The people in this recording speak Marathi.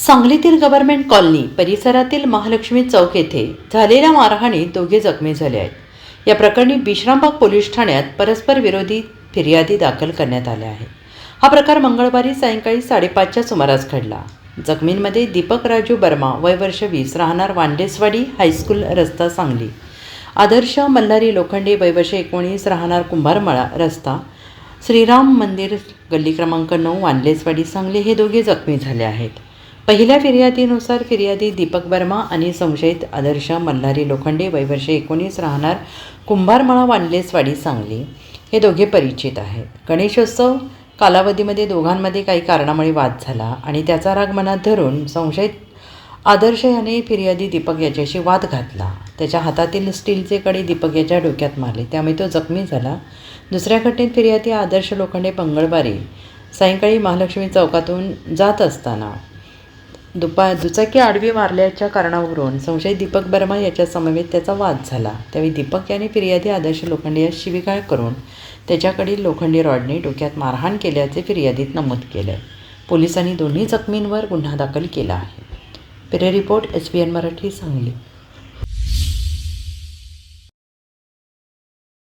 सांगलीतील गव्हर्नमेंट कॉलनी परिसरातील महालक्ष्मी चौक येथे झालेल्या मारहाणीत दोघे जखमी झाले आहेत. या प्रकरणी विश्रामबाग पोलीस ठाण्यात परस्पर विरोधी फिर्यादी दाखल करण्यात आल्या आहे हा प्रकार मंगळवारी सायंकाळी साडेपाचच्या सुमारास घडला. जखमींमध्ये दीपक राजू बर्मा वय वर्ष वीस राहणार वांडेसवाडी हायस्कूल रस्ता सांगली. आदर्श मल्हारी लोखंडे वय वर्ष एकोणीस राहणार कुंभारमळा रस्ता. श्रीराम मंदिर गल्ली क्रमांक नऊ वांडलेसवाडी सांगली हे दोघे जखमी झाले आहेत. पहिल्या फिर्यादीनुसार फिर्यादी दीपक वर्मा आणि संशयित आदर्श मल्हारी लोखंडे वयवर्ष एकोणीस राहणार कुंभारमळा वांडलेसवाडी सांगली. हे दोघे परिचित आहेत. गणेशोत्सव कालावधीमध्ये दोघांमध्ये काही कारणामुळे वाद झाला आणि त्याचा राग मनात धरून संशयित आदर्श याने फिर्यादी दीपक याच्याशी वाद घातला. त्याच्या हातातील स्टीलचे कडे दीपक याच्या डोक्यात मारले. त्यामुळे तो जखमी झाला. दुसऱ्या घटनेत फिर्यादी आदर्श लोखंडे मंगळवारी सायंकाळी महालक्ष्मी चौकातून जात असताना दुपा दुचाकी आडवी मारल्याच्या कारणावरून संशयित दीपक बर्मा याच्या समवेत त्याचा वाद झाला. त्यावेळी दीपक याने फिर्यादी आदर्श लोखंडे यास शिवीगाळ करून त्याच्याकडील लोखंडी रॉडने डोक्यात मारहाण केल्याचे फिर्यादीत नमूद केलं. पोलिसांनी दोन्ही जखमींवर गुन्हा दाखल केला आहे. पेरे report S B N Marathi Sangli.